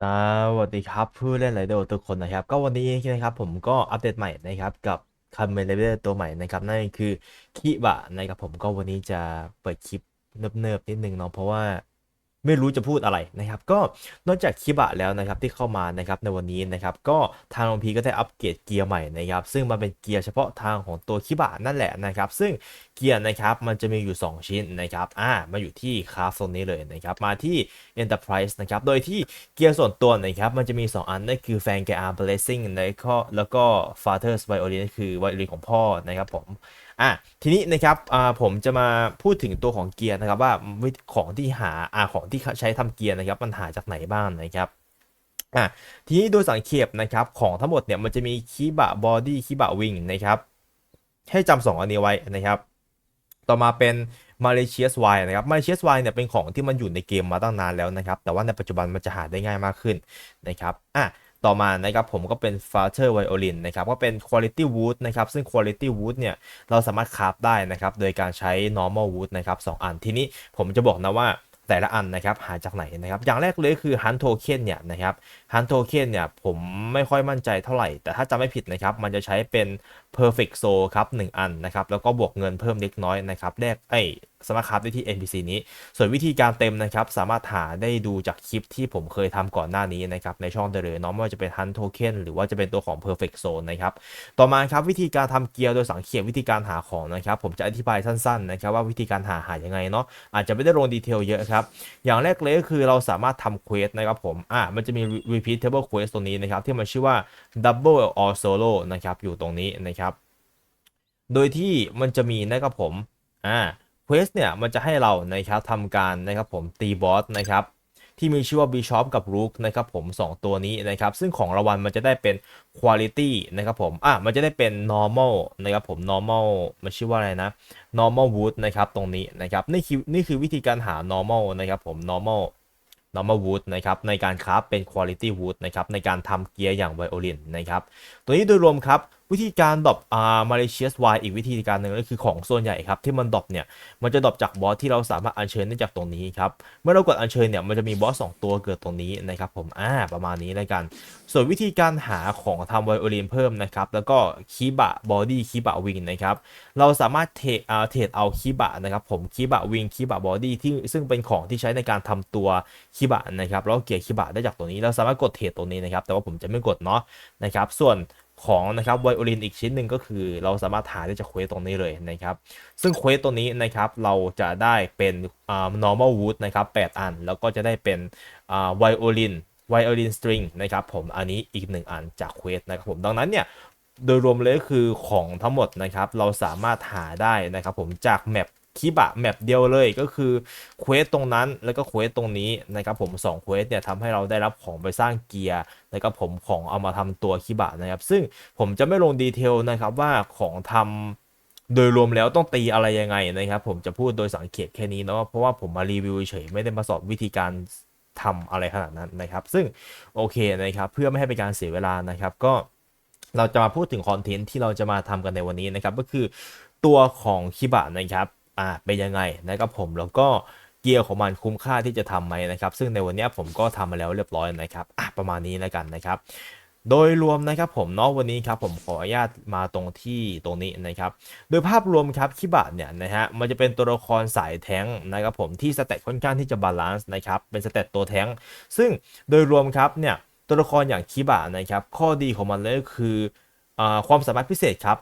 สวัสดีครับผู้เล่นไรเดอร์ทุกคนนะครับ ก็วันนี้นะครับผมก็อัปเดตใหม่นะครับกับคัมเมนเลเวอร์ตัวใหม่นะครับนั่นคือคิบะนะครับผมก็วันนี้จะเปิดคลิปเนิบๆนิดนึงเนาะเพราะว่า ไม่รู้จะพูดอะไรนะครับ ก็นอกจากคิบะแล้วนะครับที่เข้ามานะครับในวันนี้นะครับ ก็ทางลงพีก็ได้อัปเกรดเกียร์ใหม่นะครับ ซึ่งมันเป็นเกียร์เฉพาะทางของตัวคิบะนั่นแหละนะครับ ซึ่งเกียร์นะครับมันจะมีอยู่ 2 ชิ้นนะครับอ่ามาอยู่ที่คราฟโซนนี้เลยนะครับ มาที่ Enterprise นะครับ โดยที่เกียร์ส่วนตัวนะครับมันจะมี 2 อันนั่นคือแฟนแกอาร์ blessing แล้วก็แล้วก็ father's violin คือไวโอลินของพ่อนะครับผม อะทีนี้นะครับผมจะมาพูดถึงตัวของเกียร์นะครับว่าของที่หาอาของที่ใช้ทำเกียร์นะครับมันหาจากไหนบ้างนะครับอะทีนี้โดยสังเขปนะครับของทั้งหมดเนี่ยมันจะมีคีบะบอดี้คีบะวิงนะครับให้จำสองอันนี้ไว้นะครับ ต่อมาเป็น malicious y นะครับ malicious y เนี่ยเป็นของที่มันอยู่ในเกมมาตั้งนานแล้วนะครับ แต่ว่าในปัจจุบันมันจะหาได้ง่ายมากขึ้นนะครับอะ ต่อมานะครับผมก็เป็น Father Violin นะครับก็เป็น Quality Wood นะครับซึ่ง Quality Wood เนี่ยเราสามารถคราฟได้นะครับโดยการใช้ Normal Wood นะครับสองอันทีนี้ผมจะบอกนะว่าแต่ละอันนะครับหาจากไหนนะครับอย่างแรกเลยคือ Hunt Token เนี่ยนะครับ Hunt Token เนี่ยผมไม่ค่อยมั่นใจเท่าไหร่ แต่ถ้าจำไม่ผิดนะครับ มันจะใช้เป็น Perfect Soul ครับ 1 อันนะครับ แล้วก็บวกเงินเพิ่มเล็กน้อยนะครับแรกไอ้สามารถคราฟได้ที่ NPC นี้ ส่วนวิธีการเต็มนะครับ สามารถหาได้ดูจากคลิปที่ผมเคยทำก่อนหน้านี้นะครับ ในช่องได้เลยเนาะไม่ว่าจะเป็น Hunt Token หรือว่าจะเป็นตัวของ Perfect Zone นะครับ ต่อมาครับวิธีการทำเกียร์โดยสังเขปวิธีการหาของนะครับ ผมจะอธิบายสั้นๆนะครับว่าวิธีการหาหายังไงเนาะอาจจะไม่ได้ลงดีเทลเยอะครับ อย่างแรกเลยก็คือเราสามารถทำเควสนะครับผมอ่ามันจะมี repeatable quest ตรงนี้นะครับที่มันชื่อว่า double or solo นะครับอยู่ตรงนี้นะครับโดยที่มันจะมีนะครับผมอ่าเควสเนี่ยมันจะให้เรานะครับทำการนะครับผมตีบอสนะครับที่มีชื่อว่า Bishop กับ Rook นะครับผม 2 ตัวนี้นะครับซึ่งของรางวัลมันจะได้เป็น Quality นะครับผมอะมันจะได้เป็น Normal นะครับผม Normal มันชื่อว่าอะไรนะ Normal Wood นะครับตรงนี้นะครับนี่คือนี่คือวิธีการหา Normal นะครับผม Normal normal wood นะครับในการคราฟเป็น quality wood นะครับในการทำเกียร์อย่างไวโอลินนะครับตัวนี้โดยรวมครับ วิธีการดรอปอ่า malicious y อีกวิธีการหนึ่งก็คือของส่วนใหญ่ครับที่มันดรอปเนี่ยมันจะดรอปจากบอสที่เราสามารถอัญเชิญได้จากตรงนี้ครับเมื่อเรากดอัญเชิญเนี่ยมันจะมีบอสสองตัวเกิดตรงนี้นะครับผมอ่าประมาณนี้แล้วกัน ส่วนวิธีการหาของทำไวโอลินเพิ่มนะครับแล้วก็คีบะบอดี้คีบะวิงนะครับเราสามารถเทอ่าเทรดเอาคีบะนะครับผมคีบะวิงคีบะบอดี้ที่ซึ่งเป็นของที่ใช้ในการทำตัวคิบะนะครับแล้วก็เกียร์คิบะได้จากตัวนี้ เราสามารถกดเทรดตัวนี้นะครับแต่ว่าผมจะไม่กดเนาะนะครับส่วน ของนะครับไวโอลินอีกชิ้นหนึ่งก็คือเราสามารถหาได้จากเควสตรงนี้เลยนะครับ ซึ่งเควสตัวนี้นะครับเราจะได้เป็นอ่า normal wood นะครับ8อัน แล้วก็จะได้เป็นอ่าไวโอลินไวโอลินสตริงนะครับผมอันนี้อีกหนึ่งอันจากเควสนะครับผมดังนั้นเนี่ยโดยรวมเลยก็คือของทั้งหมดนะครับเราสามารถหาได้นะครับผมจากแมป คิบะแมปเดียวเลยก็คือเควสตรงนั้นแล้วก็เควสตรงนี้นะครับผม2เควสเนี่ยทำให้เราได้รับของไปสร้างเกียร์แล้วก็ผมของเอามาทำตัวคิบะนะครับ ซึ่งผมจะไม่ลงดีเทลนะครับว่าของทำโดยรวมแล้วต้องตีอะไรยังไงนะครับผมจะพูดโดยสังเกตแค่นี้เนาะเพราะว่าผมมารีวิวเฉยไม่ได้มาสอนวิธีการทำอะไรขนาดนั้นนะครับ ซึ่งโอเคนะครับเพื่อไม่ให้เป็นการเสียเวลานะครับก็เราจะมาพูดถึงคอนเทนต์ที่เราจะมาทำกันในวันนี้นะครับก็คือตัวของคิบะนะครับ อ่าเป็นยังไงนะครับผมแล้วก็เกียร์ของมันคุ้มค่าที่จะทำไหมนะครับ ซึ่งในวันนี้ผมก็ทำมาแล้วเรียบร้อยนะครับอะประมาณนี้แล้วกันนะครับ โดยรวมนะครับผมเนาะวันนี้ครับผมขออนุญาตมาตรงที่ตรงนี้นะครับ โดยภาพรวมครับคิบะเนี่ยนะฮะมันจะเป็นตัวละครสายแท้งนะครับผมที่สเตตค่อนข้างที่จะบาลานซ์นะครับเป็นสเตตตัวแท้งซึ่งโดยรวมครับเนี่ยตัวละครอย่างคิบะนะครับข้อดีของมันเลยก็คืออความสามารถพิเศษครับ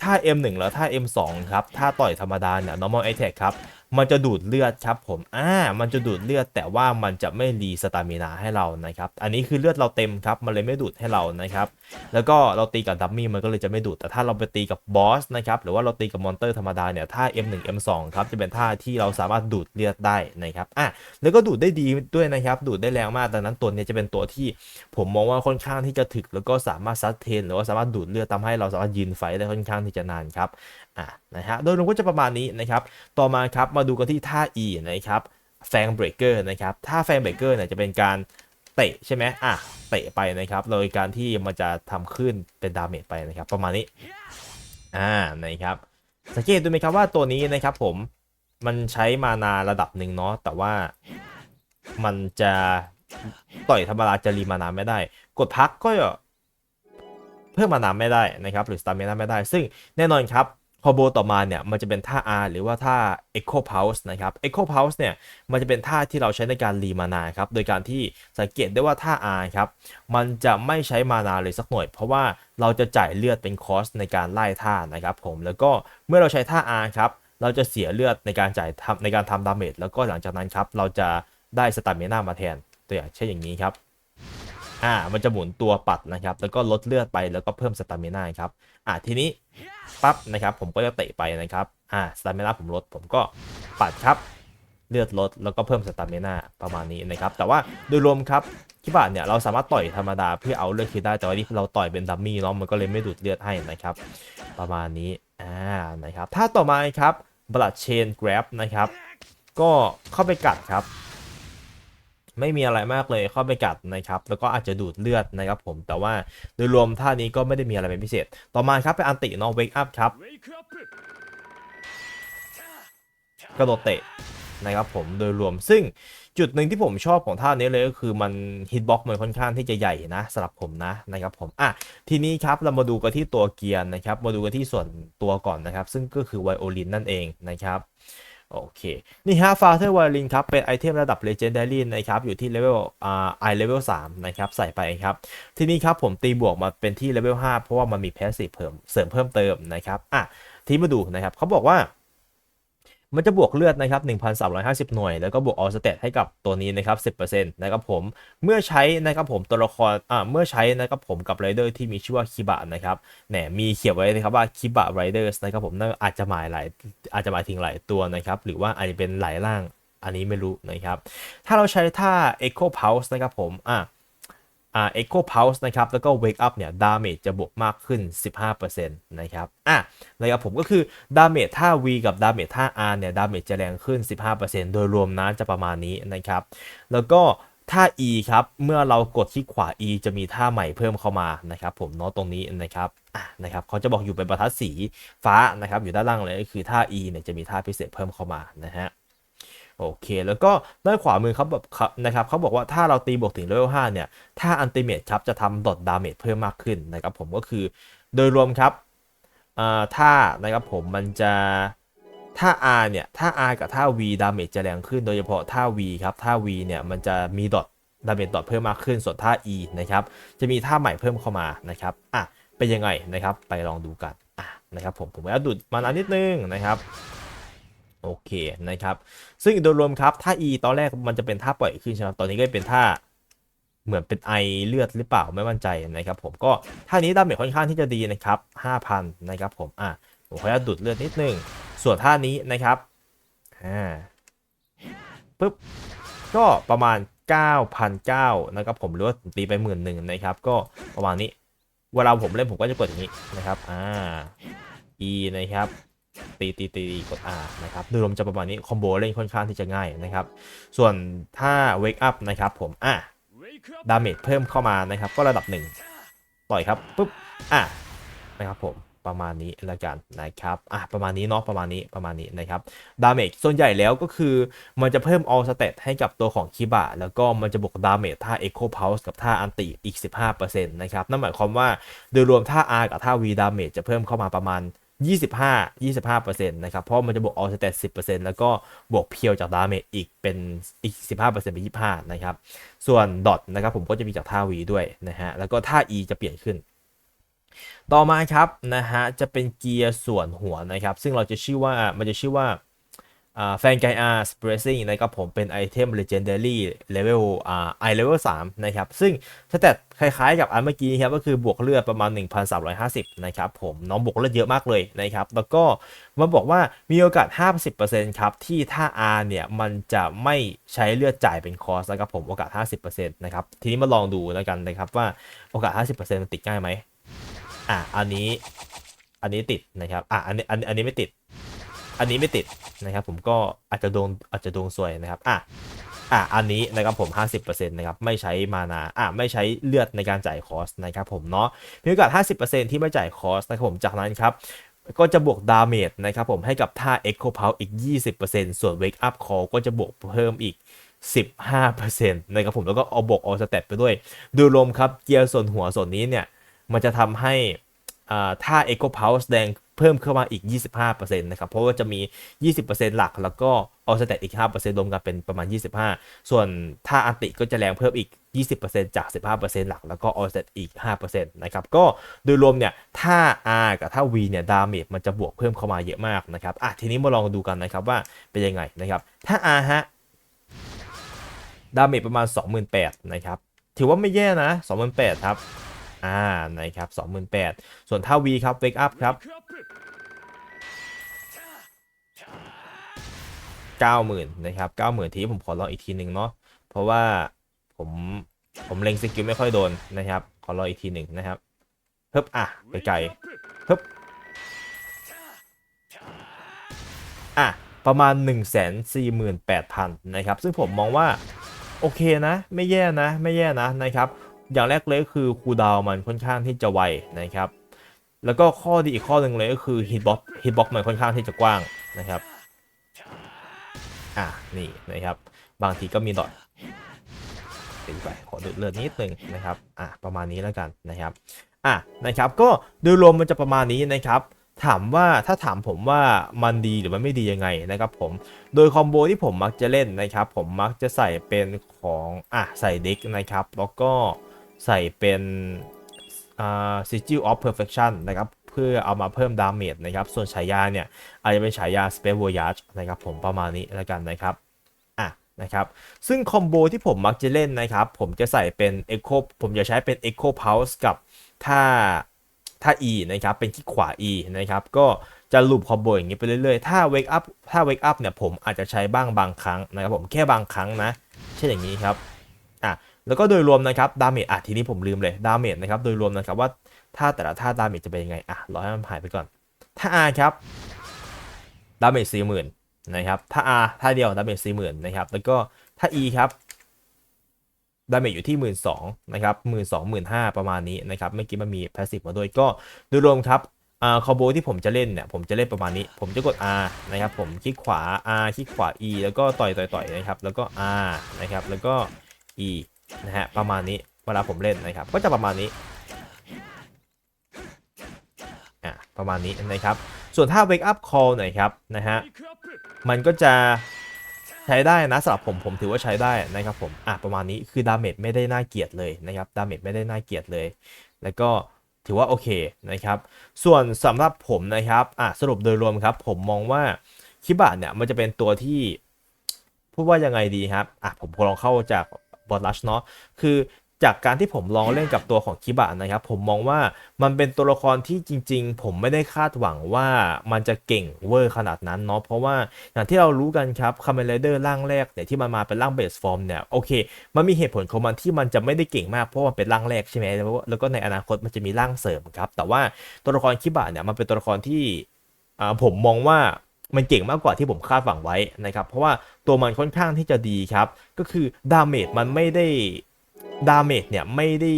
ถ้า M1 แล้วถ้า M2 ครับถ้าต่อยธรรมดาเนี่ย normal attack ครับ มันจะดูดเลือดครับผมอ่ามันจะดูดเลือดแต่ว่ามันจะไม่รีสตามินาให้เรานะครับ อันนี้คือเลือดเราเต็มครับ มันเลยไม่ดูดให้เรานะครับ แล้วก็เราตีกับดัมมี่มันก็เลยจะไม่ดูด แต่ถ้าเราไปตีกับบอสนะครับ หรือว่าเราตีกับมอนเตอร์ธรรมดาเนี่ย ท่า M1 M2 ครับ จะเป็นท่าที่เราสามารถดูดเลือดได้นะครับ อะ แล้วก็ดูดได้ดีด้วยนะครับ ดูดได้แรงมาก ดังนั้นตัวเนี้จะเป็นตัวที่ผมมองว่าค่อนข้างที่จะถึก แล้วก็สามารถซัดเทน หรือว่าสามารถดูดเลือดทำให้เราสามารถยืนไฟได้ค่อนข้างที่จะนานครับ อะ นะฮะ โดยรวมก็จะประมาณนี้นะครับ ต่อมาครับมาดูกันที่ท่า E นะครับแฟงเบรกเกอร์นะครับถ้าแฟงเบรกเกอร์เนี่ยจะเป็นการเตะใช่ไหมอะเตะไปนะครับโดยการที่มันจะทำขึ้นเป็นดาเมจไปนะครับ ประมาณนี้อ่านะครับสังเกตดูไหมครับว่าตัวนี้นะครับผมมันใช้มานาระดับหนึ่งเนาะแต่ว่ามันจะต่อยธรรมดาจะรีมานาไม่ได้ กดพักก็เพิ่มมานาไม่ได้นะครับ หรือสตาเมินาไม่ได้ ซึ่งแน่นอนครับ คอโบต่อมาเนี่ยมันจะเป็นท่า R หรือว่าท่า Echo Pulse นะครับ Echo Pulse เนี่ยมันจะเป็นท่าที่เราใช้ในการรีมานาครับ โดยการที่สังเกตได้ว่าท่า R ครับ มันจะไม่ใช้มานาเลยสักหน่อยเพราะว่าเราจะจ่ายเลือดเป็นคอสในการไล่ท่านะครับผม แล้วก็เมื่อเราใช้ท่า R ครับ เราจะเสียเลือดในการจ่ายทำในการทำดาเมจ แล้วก็หลังจากนั้นครับเราจะได้สตามินามาแทน ตัวอย่างเช่นอย่างนี้ครับ อ่ามันจะหมุนตัวปัดนะครับ แล้วก็ลดเลือดไปแล้วก็เพิ่มสตามิน่าครับอ่าทีนี้ปั๊บนะครับผมก็จะเตะไปนะครับอ่าสตามิน่าผมลดผมก็ปัดครับเลือดลดแล้วก็เพิ่มสตามิน่าประมาณนี้นะครับ แต่ว่าโดยรวมครับคิบะเนี่ยเราสามารถต่อยธรรมดาเพื่อเอาเลือดคืนได้แต่ว่านี่เราต่อยเป็นดัมมี่เนาะมันก็เลยไม่ดูดเลือดให้นะครับ ประมาณนี้อ่านะครับถ้าต่อมาครับบลัดเชนกราฟนะครับก็เข้าไปกัดครับ ไม่มีอะไรมากเลยเข้าไปกัดนะครับ แล้วก็อาจจะดูดเลือดนะครับผม แต่ว่าโดยรวมท่านี้ก็ไม่ได้มีอะไรเป็นพิเศษ ต่อมาครับเป็นอันติเนาะเวกอัพครับ กระโดดเตะนะครับผมโดยรวมซึ่งจุดหนึ่งที่ผมชอบของท่านี้เลยก็คือมันฮิตบ็อกมันค่อนข้างที่จะใหญ่นะสำหรับผมนะนะครับผมอะทีนี้ครับเรามาดูกันที่ตัวเกียร์นะครับ มาดูกันที่ส่วนตัวก่อนนะครับ ซึ่งก็คือไวโอลินนั่นเองนะครับ โอเค นี่ฮะฟาเธอร์วอลินครับ เป็นไอเทมระดับ Legendary นะครับ อยู่ที่เลเวลอ่าไอเลเวลสามนะครับ ใส่ไปครับ ทีนี้ครับผมตีบวกมาเป็นที่เลเวลห้าเพราะว่ามันมีแพสซีฟเพิ่มเสริมเพิ่มเติมนะครับ อะ ที่มาดูนะครับเขาบอกว่า มันจะบวกเลือดนะครับ 1,350 หน่วย แล้วก็บวกออสเตตให้กับตัวนี้นะครับ 10%นะครับผม เมื่อใช้นะครับผมตัวละคร อ่า เมื่อใช้นะครับผมกับไรเดอร์ที่มีชื่อว่าคิบะนะครับแหนมีเขียนไว้นะครับว่าคิบะไรเดอร์สนะครับผมนั่นอาจจะหมายหลาย อาจจะหมายถึงหลายตัวนะครับ หรือว่าอาจจะเป็นหลายร่าง อันนี้ไม่รู้นะครับ ถ้าเราใช้ท่า Echo Pulse นะครับผม อ่า อ่า Echo Pulse นะครับ แล้วก็ Wake Up เนี่ยดาเมจจะบวกมากขึ้น 15%นะครับ อะนะครับผมก็คือดาเมจท่า V กับดาเมจท่า R เนี่ยดาเมจจะแรงขึ้น 15%โดยรวมนะจะประมาณนี้นะครับ แล้วก็ท่า E ครับ เมื่อเรากดที่ขวา E จะมีท่าใหม่เพิ่มเข้ามานะครับผมเนาะตรงนี้นะครับอะนะครับเขาจะบอกอยู่เป็นบรรทัดสีฟ้านะครับ อยู่ด้านล่างเลยก็คือท่า E เนี่ยจะมีท่าพิเศษเพิ่มเข้ามานะฮะ โอเค แล้วก็ด้านขวามือเขาแบบนะครับเขาบอกว่าถ้าเราตีบวกถึงเลเวล5เนี่ย ถ้าอันติเมตครับจะทำดอทดาเมจเพิ่มมากขึ้นนะครับผมก็คือโดยรวมครับถ้านะครับผมมันจะถ้า R เนี่ย ถ้า R กับถ้า V ดาเมจจะแรงขึ้น โดยเฉพาะถ้า V ครับ ถ้า V เนี่ย มันจะมีดอทดาเมจดอทเพิ่มมากขึ้น ส่วนถ้า E นะครับ จะมีท่าใหม่เพิ่มเข้ามา นะครับ อะ เป็นยังไงนะครับ ไปลองดูกัน อะ นะครับผม ผมจะดูดมานานนิดนึงนะครับ โอเคนะครับ ซึ่งโดยรวมครับถ้า E ตอนแรกมันจะเป็นท่าปล่อยขึ้นใช่ไหมตอนนี้ก็เป็นท่าเหมือนเป็นไอเลือดหรือเปล่าไม่มั่นใจนะครับ ผมก็ท่านี้ดาเมจค่อนข้างที่จะดีนะครับ5,000นะครับผมอะผมขออนุญาตดูดเลือดนิดนึงส่วนท่านี้นะครับอ่าปึ๊บก็ประมาณ 9,900นะครับผมหรือว่าตีไปหมื่นหนึ่งนะครับ ก็ประมาณนี้ เวลาผมเล่นผมก็จะกดอย่างนี้นะครับอ่า E นะครับ ตีตีตีกด R นะครับโดยรวมจะประมาณนี้คอมโบเล่นค่อนข้างที่จะง่ายนะครับ ส่วนถ้า Wake Up นะครับผมอะดาเมจเพิ่มเข้ามานะครับ ก็ระดับหนึ่งต่อยครับปุ๊บอะนะครับผมประมาณนี้ล้วกันนะครับอะประมาณนี้เนาะประมาณนี้ประมาณนี้นะครับดาเมจส่วนใหญ่แล้วก็คือมันจะเพิ่ม all stat ให้กับตัวของคิบะแล้วก็มันจะบวกดาเมจท่า Echo Pulse กับท่าอันติอีก 15%นะครับนั่นหมายความว่าโดยรวมท่า R กับท่า V ดาเมจจะเพิ่มเข้ามาประมาณ 25 25%นะครับ เพราะมันจะบวกออสเตต10%แล้วก็บวกเพียวจากดาเมจอีกเป็นอีก 15%เป็น25 นะครับ ส่วนดอทนะครับผมก็จะมีจากท่า V ด้วยนะฮะ แล้วก็ท่า E จะเปลี่ยนขึ้น ต่อมาครับนะฮะจะเป็นเกียร์ส่วนหัวนะครับ ซึ่งเราจะชื่อว่ามันจะชื่อว่า แฟนไกอาร์สเปรสซิ่งนะครับผมเป็นไอเทม Legendary Level อ่า I Level 3 นะครับ ซึ่งสเตตคล้ายๆกับอันเมื่อกี้ครับก็คือบวกเลือดประมาณ 1,350 นะครับผมน้องบวกเลือดเยอะมากเลยนะครับ แล้วก็มันบอกว่ามีโอกาส 50%ครับ ที่ถ้า R เนี่ยมันจะไม่ใช้เลือดจ่ายเป็นคอสนะครับผมโอกาส 50%นะครับ ทีนี้มาลองดูแล้วกันนะครับว่าโอกาส 50%มันติดง่ายไหมอะอันนี้อันนี้ติดนะครับอะอันนี้อันอันนี้ไม่ติด อันนี้ไม่ติดนะครับผมก็อาจจะดวงอาจจะดวงสวยนะครับอะอะอันนี้นะครับผม 50%นะครับไม่ใช้มานาอะไม่ใช้เลือดในการจ่ายคอสนะครับผมเนาะมีโอกาส 50%ที่ไม่จ่ายคอสนะครับผมจากนั้นครับก็จะบวกดาเมจนะครับผมให้กับท่า Echo Pulse อีก 20%ส่วน Wake Up Call ก็จะบวกเพิ่มอีก 15%นะครับผมแล้วก็เอาบวกเอาสเตตไปด้วยโดยรวมครับเกียร์ส่วนหัวส่วนนี้เนี่ย มันจะทำให้ ถ้า Echo Pulse แดงเพิ่มเข้ามาอีก 25%นะครับ เพราะว่าจะมี 20%หลัก แล้วก็เอสเตตอีก 5%รวมกันเป็นประมาณ 25 ส่วนถ้าอันติก็จะแรงเพิ่มอีก 20%จาก 15%หลัก แล้วก็ออสเตตอีก 5%นะครับ ก็โดยรวมเนี่ย ถ้า R กับถ้า V เนี่ย ดาเมจมันจะบวกเพิ่มเข้ามาเยอะมากนะครับ อะ ทีนี้มาลองดูกันนะครับว่าเป็นยังไงนะครับ ถ้า R ฮะ ดาเมจประมาณ 28,000นะครับ ถือว่าไม่แย่นะ 28,000ครับ อ่านะครับ28,000ส่วนถ้า V ครับ Wake Up ครับ90,000นะครับ90,000ทีนี้ผมขอลองอีกทีหนึ่งเนาะเพราะว่าผมผมเล็งสกิลไม่ค่อยโดนนะครับ ขอลองอีกทีหนึ่งนะครับเพิ่มอะไปไกลเพิ่มอะประมาณ 148,000 นะครับ ซึ่งผมมองว่า โอเคนะ ไม่แย่นะ ไม่แย่นะนะครับ อย่างแรกเลยก็คือคูดาวมันค่อนข้างที่จะไวนะครับ แล้วก็ข้อดีอีกข้อหนึ่งเลยก็คือฮิตบ็อกฮิตบ็อกมันค่อนข้างที่จะกว้างนะครับ อะนี่นะครับ บางทีก็มีดอทตีไปขอดูดเลือดนิดนึงนะครับ อะประมาณนี้แล้วกันนะครับ อะนะครับ ก็โดยรวมมันจะประมาณนี้นะครับถามว่าถ้าถามผมว่ามันดีหรือมันไม่ดียังไงนะครับผมโดยคอมโบที่ผมมักจะเล่นนะครับ ผมมักจะใส่เป็นของอะใส่เด็กนะครับ แล้วก็ ใส่เป็นอ่า Sigil of Perfection นะครับเพื่อเอามาเพิ่มดาเมจนะครับ ส่วนฉายาเนี่ย อาจจะเป็นฉายา Space Voyage นะครับผมประมาณนี้แล้วกันนะครับอะนะครับ ซึ่งคอมโบที่ผมมักจะเล่นนะครับ ผมจะใส่เป็น Echo ผมจะใช้เป็น Echo Pulse กับถ้าถ้า E นะครับเป็นที่ขวา E นะครับก็จะลูปคอมโบอย่างนี้ไปเรื่อยๆ ถ้า Wake Up ถ้า Wake Up เนี่ยผมอาจจะใช้บ้างบางครั้งนะครับผมแค่บางครั้งนะ เช่นอย่างนี้ครับอะ แล้วก็โดยรวมนะครับดาเมจอะทีนี้ผมลืมเลยดาเมจนะครับโดยรวมนะครับว่าถ้าแต่ละท่าดาเมจจะเป็นยังไงอะรอให้มันหายไปก่อน ถ้า R ครับดาเมจสี่หมื่นนะครับถ้า R ท่าเดียวดาเมจสี่หมื่นนะครับแล้วก็ถ้า E ครับดาเมจอยู่ที่หมื่นสองนะครับหมื่นสองหมื่นห้าประมาณนี้นะครับเมื่อกี้มันมีแพสซีฟมาด้วยก็โดยรวมครับอ่าคอมโบที่ผมจะเล่นเนี่ยผมจะเล่นประมาณนี้ ผมจะกด R นะครับ ผมคลิกขวา R คลิกขวา E แล้วก็ต่อยต่อยต่อยนะครับ แล้วก็ R นะครับ แล้วก็ E นะฮะประมาณนี้เวลาผมเล่นนะครับ ก็จะประมาณนี้อะประมาณนี้นะครับ ส่วนถ้า wake up call หน่อยครับนะฮะมันก็จะใช้ได้นะสำหรับผมผมถือว่าใช้ได้นะครับผมอะประมาณนี้คือดาเมจไม่ได้น่าเกลียดเลยนะครับดาเมจไม่ได้น่าเกลียดเลย แล้วก็ถือว่าโอเคนะครับ ส่วนสำหรับผมนะครับอะสรุปโดยรวมครับ ผมมองว่าคิบะเนี่ยมันจะเป็นตัวที่ พูดว่ายังไงดีครับอะผมลองเข้าจาก อลลัชเนาะคือจากการที่ผมลองเล่นกับตัวของคิบะนะครับ ผมมองว่ามันเป็นตัวละครที่จริง ๆ ผมไม่ได้คาดหวังว่ามันจะเก่งเวอร์ขนาดนั้นเนาะเพราะว่าอย่างที่เรารู้กันครับคาเม n เดอร์ร่างแรกเนี่ยที่มันมาเป็นร่างเบสฟอร์มเนี่ยโอเค มันมีเหตุผลของมันที่มันจะไม่ได้เก่งมากเพราะมันเป็นร่างแรกใช่ไหมแล้วแล้วก็ในอนาคตมันจะมีร่างเสริมครับแต่ว่าตัวละครคิบะเนี่ยมันเป็นตัวละครที่อ่าผมมองว่า มันเก่งมากกว่าที่ผมคาดหวังไว้นะครับ เพราะว่าตัวมันค่อนข้างที่จะดีครับ ก็คือดาเมจมันไม่ได้ดาเมจเนี่ยไม่ได้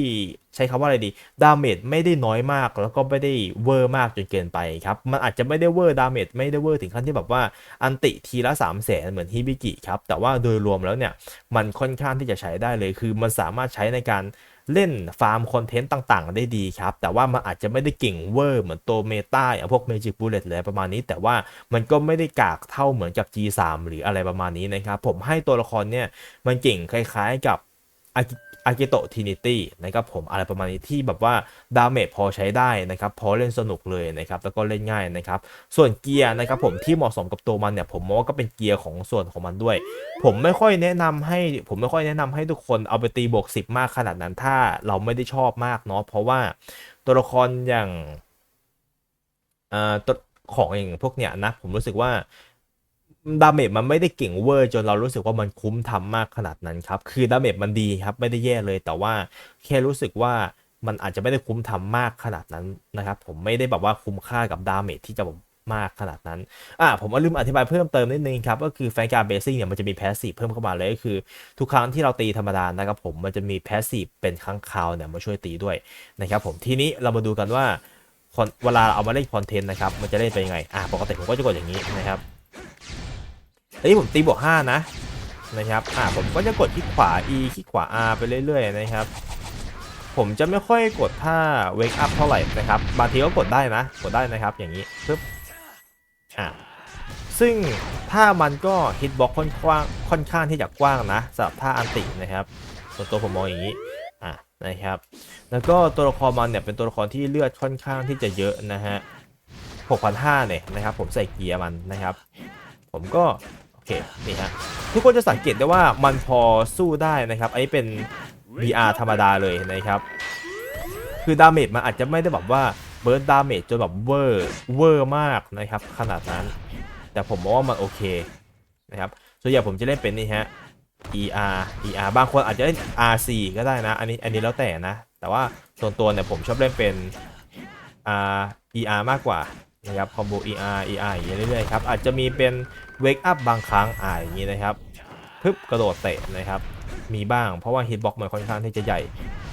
ใช้คำว่าอะไรดี ดาเมจไม่ได้น้อยมาก แล้วก็ไม่ได้เวอร์มากจนเกินไปครับ มันอาจจะไม่ได้เวอร์ดาเมจไม่ได้เวอร์ถึงขั้นที่แบบว่าอันติทีละ3 0 0แสนเหมือนฮิบิกิครับ แต่ว่าโดยรวมแล้วเนี่ย มันค่อนข้างที่จะใช้ได้เลย คือมันสามารถใช้ในการ เล่นฟาร์มคอนเทนต์ต่างๆ ได้ดีครับ แต่ว่ามันอาจจะไม่ได้เก่งเวอร์เหมือนตัวเมตาอย่างพวก Magic Bullet เลยประมาณนี้ แต่ว่ามันก็ไม่ได้กากเท่าเหมือนกับ G3 หรืออะไรประมาณนี้นะครับ ผมให้ตัวละครเนี่ยมันเก่งคล้ายๆกับ อากิโตะทินิตี้นะครับผมอะไรประมาณนี้ที่แบบว่าดาเมจพอใช้ได้นะครับพอเล่นสนุกเลยนะครับแล้วก็เล่นง่ายนะครับส่วนเกียร์นะครับผมที่เหมาะสมกับตัวมันเนี่ยผมมองว่าก็เป็นเกียร์ของส่วนของมันด้วย ผมไม่ค่อยแนะนำให้ผมไม่ค่อยแนะนำให้ทุกคนเอาไปตีบวก10 มากขนาดนั้นถ้าเราไม่ได้ชอบมากเนาะเพราะว่าตัวละครอย่างอ่าตัวของอย่างพวกเนี้ยนะผมรู้สึกว่า ดาเมจมันไม่ได้เก่งเวอร์จนเรารู้สึกว่ามันคุ้มทำมากขนาดนั้นครับ คือดาเมจมันดีครับไม่ได้แย่เลย แต่ว่าแค่รู้สึกว่ามันอาจจะไม่ได้คุ้มทำมากขนาดนั้นนะครับ ผมไม่ได้แบบว่าคุ้มค่ากับดาเมจที่จะมากขนาดนั้น อ่า ผมลืมอธิบายเพิ่มเติมนิดนึงครับ ก็คือแฟนการเบสซิ่งเนี่ยมันจะมีแพสซีฟเพิ่มเข้ามาเลยก็คือ ทุกครั้งที่เราตีธรรมดานะครับผม มันจะมีแพสซีฟเป็นครั้งคราวเนี่ยมาช่วยตีด้วยนะครับผม ทีนี้เรามาดูกันว่าเวลาเอามาเล่นคอนเทนต์นะครับ มันจะเล่นไปยังไง อ่าปกติผมก็จะกดอย่างนี้นะครับ อันนี้ผมตีบวก5นะนะครับอ่าผมก็จะกดที่ขวา E ที่ขวา R ไปเรื่อยๆนะครับ ผมจะไม่ค่อยกดท่า wake up เท่าไหร่นะครับ บางทีก็กดได้นะ กดได้นะครับ อย่างนี้ปึ๊บอะซึ่งถ้ามันก็ฮิตบ็อกค่อนข้างค่อนข้างที่จะกว้างนะสำหรับท่าอันตินะครับ ส่วนตัวผมมองอย่างนี้อะนะครับ แล้วก็ตัวละครมันเนี่ยเป็นตัวละครที่เลือดค่อนข้างที่จะเยอะนะฮะ6,500เนี่ยนะครับ ผมใส่เกียร์มันนะครับ ผมก็ เคนี่ฮะทุกคนจะสังเกตได้ว่ามันพอสู้ได้นะครับ อันนี้เป็น VR ธรรมดาเลยนะครับ คือดาเมจมันอาจจะไม่ได้แบบว่าเบิร์ดดาเมจจนแบบเวอร์เวอร์มากนะครับ ขนาดนั้น แต่ผมมองว่ามันโอเคนะครับส่วนใหญ่ผมจะเล่นเป็นนี่ฮะ ER ER บางคนอาจจะเล่น RC ก็ได้นะ อันนี้อันนี้แล้วแต่นะ แต่ว่าส่วนตัวเนี่ยผมชอบเล่นเป็น ER มากกว่า นะครับคอมโบ ER ER อย่างเรื่อยๆครับอาจจะมีเป็น Wake Up บางครั้งอ่าอย่างนี้นะครับพึบกระโดดเตะนะครับ มีบ้างเพราะว่าฮิตบ็อกมันค่อนข้างที่จะใหญ่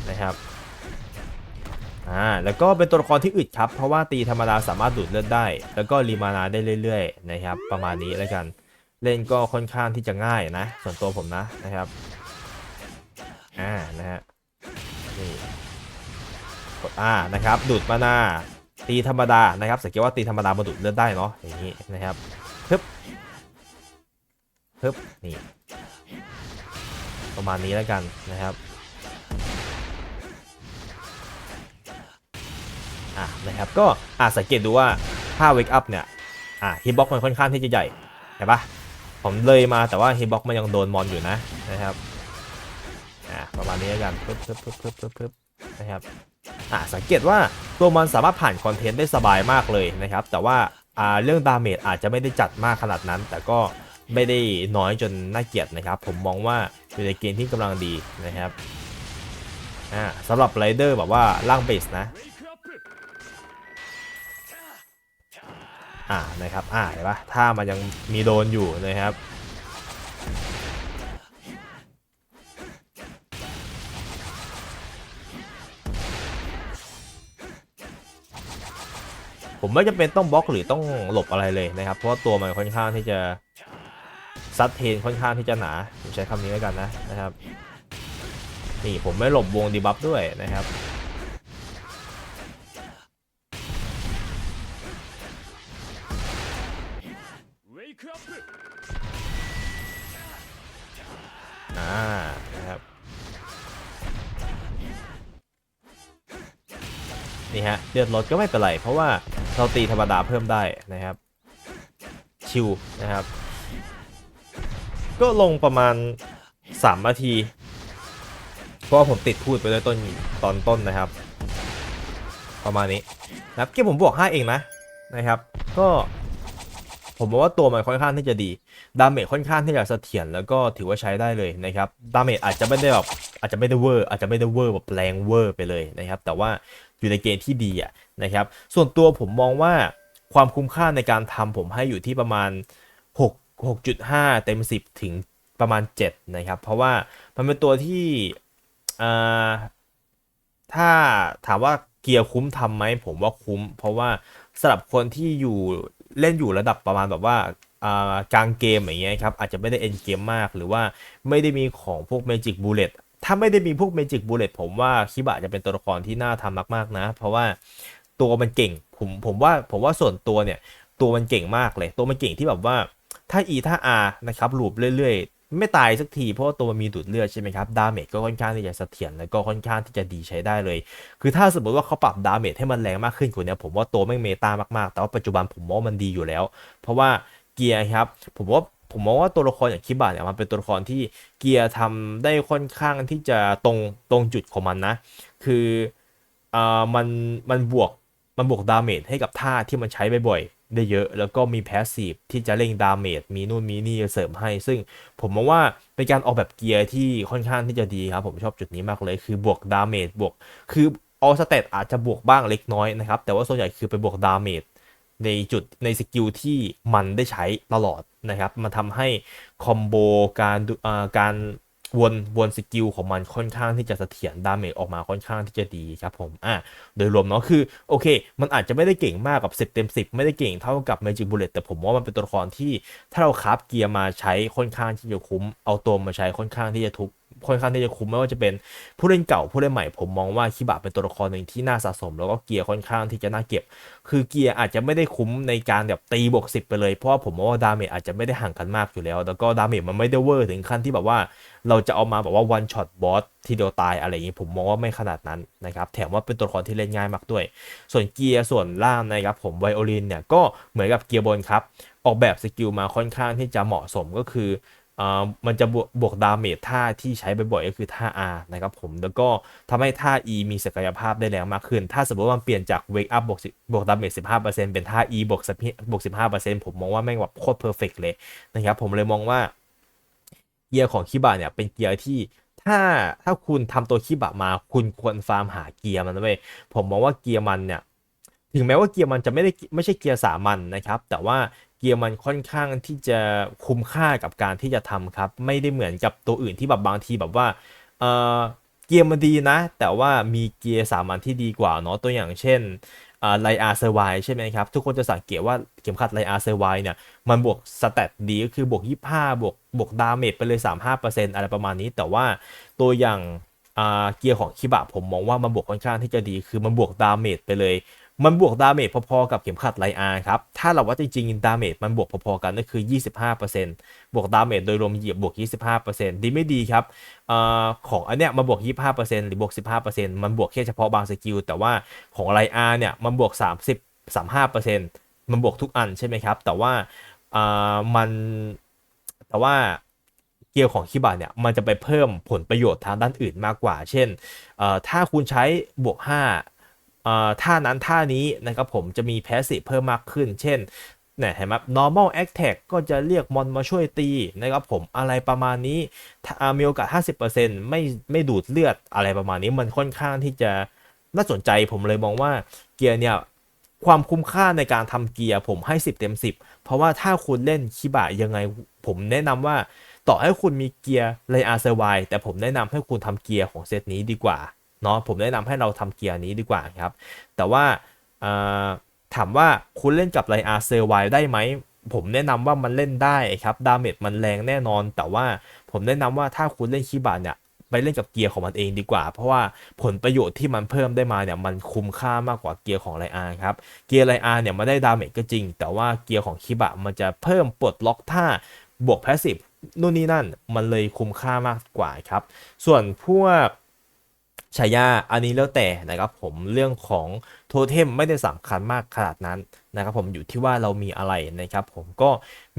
นะครับอ่าแล้วก็เป็นตัวละครที่อึดครับ เพราะว่าตีธรรมดาสามารถดูดเลือดได้ แล้วก็รีมานาได้เรื่อยๆนะครับ ประมาณนี้แล้วกัน เล่นก็ค่อนข้างที่จะง่ายนะ ส่วนตัวผมนะนะครับอ่านะฮะนี่กดอ่านะครับดูดมานา ตีธรรมดานะครับสังเกตว่าตีธรรมดามาดูดเลือดได้เนาะอย่างนี้นะครับฮึบฮึบนี่ประมาณนี้แล้วกันนะครับอะนะครับก็อาจสังเกตดูว่าถ้า wake up เนี่ยอะ hitbox มันค่อนข้างที่จะใหญ่เห็นปะผมเลยมาแต่ว่า hitbox มันยังโดนมอนอยู่นะนะครับอะประมาณนี้แล้วกันปึ๊บปึ๊บปึ๊บปึ๊บปึ๊บปึ๊บนะครับ อะสังเกตว่าตัวมันสามารถผ่านคอนเทนต์ได้สบายมากเลยนะครับ แต่ว่าอ่าเรื่องดาเมจอาจจะไม่ได้จัดมากขนาดนั้น แต่ก็ไม่ได้น้อยจนน่าเกลียดนะครับ ผมมองว่าอยู่ในเกณฑ์ที่กำลังดีนะครับอ่าสำหรับไรเดอร์แบบว่าล่างเบสนะอ่านะครับอ่าเห็นปะถ้ามันยังมีโดนอยู่นะครับ ผมไม่จำเป็นต้องบล็อกหรือต้องหลบอะไรเลยนะครับ เพราะว่าตัวมันค่อนข้างที่จะซัดเทนค่อนข้างที่จะหนาผมใช้คำนี้แล้วกันนะนะครับ นี่ผมไม่หลบวงดีบัฟด้วยนะครับอ่านะครับนี่ฮะเลือดลดก็ไม่เป็นไรเพราะว่า เราตีธรรมดาเพิ่มได้นะครับ ชิวนะครับ ก็ลงประมาณ 3 นาที เพราะผมติดพูดไปเลยต้นตอนต้นนะครับ ประมาณนี้นะครับเกมผมบวก 5 เองนะนะครับ ก็ผมบอกว่าตัวมันค่อนข้างที่จะดี ดาเมจค่อนข้างที่จะเสถียรแล้วก็ถือว่าใช้ได้เลยนะครับ ดาเมจอาจจะไม่ได้แบบอาจจะไม่ได้เวอร์อาจจะไม่ได้เวอร์แบบแรงเวอร์ไปเลยนะครับ แต่ว่า อยู่ในเกณฑ์ที่ดีอะนะครับ ส่วนตัวผมมองว่าความคุ้มค่าในการทำผมให้อยู่ที่ประมาณ 6 6.5 เต็ม 10 ถึงประมาณ 7 นะครับ เพราะว่ามันเป็นตัวที่ถ้าถามว่าเกียร์คุ้มทำไหมผมว่าคุ้ม เพราะว่าสำหรับคนที่อยู่เล่นอยู่ระดับประมาณแบบว่ากลางเกมอย่างเงี้ยครับอาจจะไม่ได้เอ็นเกมมาก หรือว่าไม่ได้มีของพวก Magic Bullet ถ้าไม่ได้มีพวก Magic Bullet ผมว่าคิบะจะเป็นตัวละครที่น่าทำมากๆนะ เพราะว่าตัวมันเก่งผมผมว่าผมว่าส่วนตัวเนี่ยตัวมันเก่งมากเลย ตัวมันเก่งที่แบบว่าถ้า E ถ้า R นะครับลูปเรื่อยๆ ไม่ตายสักทีเพราะว่าตัวมันมีดูดเลือดใช่ไหมครับดาเมจก็ค่อนข้างที่จะเสถียรแล้วก็ค่อนข้างที่จะดีใช้ได้เลย คือถ้าสมมติว่าเขาปรับดาเมจให้มันแรงมากขึ้นกว่านี้ผมว่าตัวไม่งเมตามากๆ แต่ว่าปัจจุบันผมมองว่ามันดีอยู่แล้ว เพราะว่าเกียร์ครับผมว่า ผมมองว่าตัวละครอย่างคิบะเนี่ยมันเป็นตัวละครที่เกียร์ทำได้ค่อนข้างที่จะตรงตรงจุดของมันนะ คืออ่ามันมันบวกมันบวกดาเมจให้กับท่าที่มันใช้บ่อยๆได้เยอะ แล้วก็มีแพสซีฟที่จะเร่งดาเมจมีนู่นมีนี่เสริมให้ ซึ่งผมมองว่าเป็นการออกแบบเกียร์ที่ค่อนข้างที่จะดีครับผมชอบจุดนี้มากเลย คือบวกดาเมจบวกคือออสเตตอาจจะบวกบ้างเล็กน้อยนะครับแต่ว่าส่วนใหญ่คือไปบวกดาเมจ ในจุดในสกิลที่มันได้ใช้ตลอดนะครับมันทำให้คอมโบการการวนวนสกิลของมันค่อนข้างที่จะเสถียรดาเมจออกมาค่อนข้างที่จะดีครับผมอะโดยรวมเนาะคือโอเค มันอาจจะไม่ได้เก่งมากกับ10เต็ม10 ไม่ได้เก่งเท่ากับ Magic Bullet แต่ผมว่ามันเป็นตัวละครที่ถ้าเราคราฟเกียร์มาใช้ค่อนข้างที่จะคุ้ม เอาตัวมาใช้ค่อนข้างที่จะทุก ค่อนข้างที่จะคุ้มไม่ว่าจะเป็นผู้เล่นเก่าผู้เล่นใหม่ผมมองว่าคิบะเป็นตัวละครหนึ่งที่น่าสะสม แล้วก็เกียร์ค่อนข้างที่จะน่าเก็บ คือเกียร์อาจจะไม่ได้คุ้มในการแบบตีบวกสิบไปเลยเพราะว่าผมมองว่าดาเมจอาจจะไม่ได้ห่างกันมากอยู่แล้ว แล้วก็ดาเมจมันไม่ได้เวอร์ถึงขั้นที่แบบว่า เราจะเอามาแบบว่าวันช็อตบอสทีเดียวตายอะไรอย่างนี้ผมมองว่าไม่ขนาดนั้นนะครับแถมว่าเป็นตัวละครที่เล่นง่ายมากด้วย ส่วนเกียร์ส่วนล่างนะครับผมไวโอลินเนี่ยก็เหมือนกับเกียร์บนครับออกแบบสกิลมาค่อนข้างที่จะเหมาะสมก็คือ มันจะบวกบวกดาเมจท่าที่ใช้บ่อยๆก็คือท่า R นะครับผมแล้วก็ทำให้ท่า E มีศักยภาพได้แรงมากขึ้น ถ้าสมมติว่ามันเปลี่ยนจาก Wake Up บวกบวกดาเมจ15%เป็นท่า E บวก10บวก15%ผมมองว่าแม่งแบบโคตรเพอร์เฟกเลยนะครับผมเลยมองว่าเกียร์ของคิบะเนี่ยเป็นเกียร์ที่ถ้าถ้าคุณทำตัวคิบะมาคุณควรฟาร์มหาเกียร์มันนะเว้ยผมมองว่าเกียร์มันเนี่ยถึงแม้ว่าเกียร์มันจะไม่ได้ไม่ใช่เกียร์สามัญนะครับ แต่ว่า เกียร์มันค่อนข้างที่จะคุ้มค่ากับการที่จะทำครับ ไม่ได้เหมือนกับตัวอื่นที่แบบบางทีแบบว่าเออเกียร์มันดีนะ แต่ว่ามีเกียร์สามัญที่ดีกว่าเนาะตัวอย่างเช่นไลอาร์เซอร์ไวใช่ไหมครับ ทุกคนจะสังเกตว่าเข็มขัดไลอาร์เซอร์ไวเนี่ย มันบวกสเตตดีก็คือบวก 25 บวกบวกดาเมจไปเลย 35%อะไรประมาณนี้ แต่ว่าตัวอย่างเกียร์ของคิบะผมมองว่ามันบวกค่อนข้างที่จะดี คือมันบวกดาเมจไปเลย มันบวกดาเมจพอๆกับเข็มขัดไลอาร์ครับ ถ้าเราว่าจริงๆดาเมจมันบวกพอๆกันก็คือ 25%บวกดาเมจโดยรวมเหยียบบวก 25%ดีไม่ดีครับอของอันเนี้ยมันบวก 25%หรือบวก 15%มันบวกแค่เฉพาะบางสกิล แต่ว่าของไลอาร์เนี่ยมันบวก 30 35%มันบวกทุกอันใช่ไหมครับ แต่ว่ามันแต่ว่าเกียร์ของคิบะเนี่ยมันจะไปเพิ่มผลประโยชน์ทางด้านอื่นมากกว่า เช่น ถ้าคุณใช้บวก 5 ท่านั้นท่านี้นะครับผมจะมีแพสซีฟเพิ่มมากขึ้น เช่นเนี่ยเห็นไหม normal attack ก็จะเรียกมอนมาช่วยตีนะครับผมอะไรประมาณนี้มีโอกาส 50%ไม่ไม่ดูดเลือดอะไรประมาณนี้มันค่อนข้างที่จะน่าสนใจผมเลยมองว่าเกียร์เนี่ยความคุ้มค่าในการทำเกียร์ผมให้ 10 เต็ม 10 เพราะว่าถ้าคุณเล่นคิบะยังไงผมแนะนำว่าต่อให้คุณมีเกียร์ไลอาร์เซอร์ไวแต่ผมแนะนำให้คุณทำเกียร์ของเซตนี้ดีกว่า เนาะผมแนะนำให้เราทำเกียร์นี้ดีกว่าครับ แต่ว่าถามว่าคุณเล่นกับไลอาร์เซอร์ไวได้ไหมผมแนะนำว่ามันเล่นได้ครับดาเมจมันแรงแน่นอน แต่ว่าผมแนะนำว่าถ้าคุณเล่นคีบาเนี่ยไปเล่นกับเกียร์ของมันเองดีกว่า เพราะว่าผลประโยชน์ที่มันเพิ่มได้มาเนี่ยมันคุ้มค่ามากกว่าเกียร์ของไลอาร์ครับ เกียร์ไลอาร์เนี่ยมันได้ดาเมจก็จริง แต่ว่าเกียร์ของคิบะมันจะเพิ่มปลดล็อกท่าบวกแพสซีฟนู่นนี่นั่น มันเลยคุ้มค่ามากกว่าครับ ส่วนพวก ฉายาอันนี้แล้วแต่นะครับผมเรื่องของโทเทมไม่ได้สำคัญมากขนาดนั้นนะครับผมอยู่ที่ว่าเรามีอะไรนะครับผมก็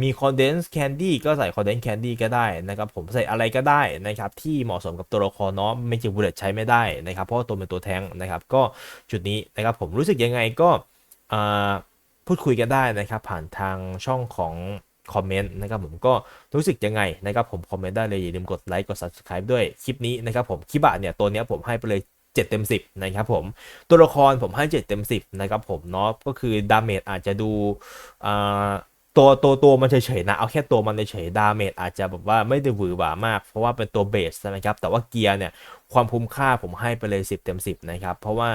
มีคอนเดนส์แคนดี้ก็ใส่คอนเดนส์แคนดี้ก็ได้นะครับผมใส่อะไรก็ได้นะครับที่เหมาะสมกับตัวละครเนาะไม่จิบุเลตใช้ไม่ได้นะครับ เพราะตัวเป็นตัวแทงนะครับ ก็จุดนี้นะครับผมรู้สึกยังไงก็พูดคุยกันได้นะครับ ผ่านทางช่องของ คอมเมนต์นะครับผมก็รู้สึกยังไงนะครับผมคอมเมนต์ได้เลยอย่าลืมกดไลค์กด subscribe ด้วยคลิปนี้นะครับผมคิบะเนี่ยตัวนี้ผมให้ไปเลย7เต็ม 10 นะครับผม ตัวละครผมให้7เต็ม 10 นะครับผมเนาะก็คือดาเมจอาจจะดูตัวตัวตัวมันเฉยๆนะ เอาแค่ตัวมันเฉยๆดาเมจอาจจะแบบว่าไม่ได้หวือหวามาก เพราะว่าเป็นตัวเบสใช่ไหมครับ แต่ว่าเกียร์เนี่ย ความคุ้มค่าผมให้ไปเลย 10 เต็ม 10 นะครับ เพราะว่า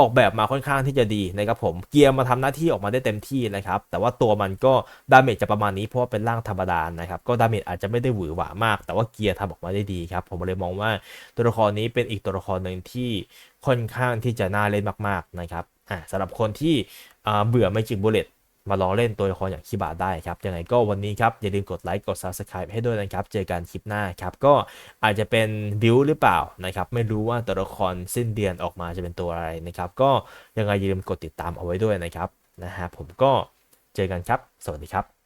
ออกแบบมาค่อนข้างที่จะดีนะครับผมเกียร์มาทำหน้าที่ออกมาได้เต็มที่นะครับ แต่ว่าตัวมันก็ดาเมจจะประมาณนี้เพราะว่าเป็นร่างธรรมดานะครับก็ดาเมจอาจจะไม่ได้หวือหวามาก แต่ว่าเกียร์ทำออกมาได้ดีครับผมเลยมองว่าตัวละครนี้เป็นอีกตัวละครหนึ่งที่ค่อนข้างที่จะน่าเล่นมากๆนะครับอ่าสำหรับคนที่เบื่อไม่จิกบุเลต มาลองเล่นตัวละครอย่างคิบาได้ครับยังไงก็วันนี้ครับ อย่าลืมกดไลค์กด Subscribe ให้ด้วยนะครับ เจอกันคลิปหน้าครับ ก็อาจจะเป็นบิวหรือเปล่านะครับ ไม่รู้ว่าตัวละครสิ้นเดือนออกมาจะเป็นตัวอะไรนะครับ ก็ยังไงอย่าลืมกดติดตามเอาไว้ด้วยนะครับนะฮะผมก็เจอกันครับ สวัสดีครับ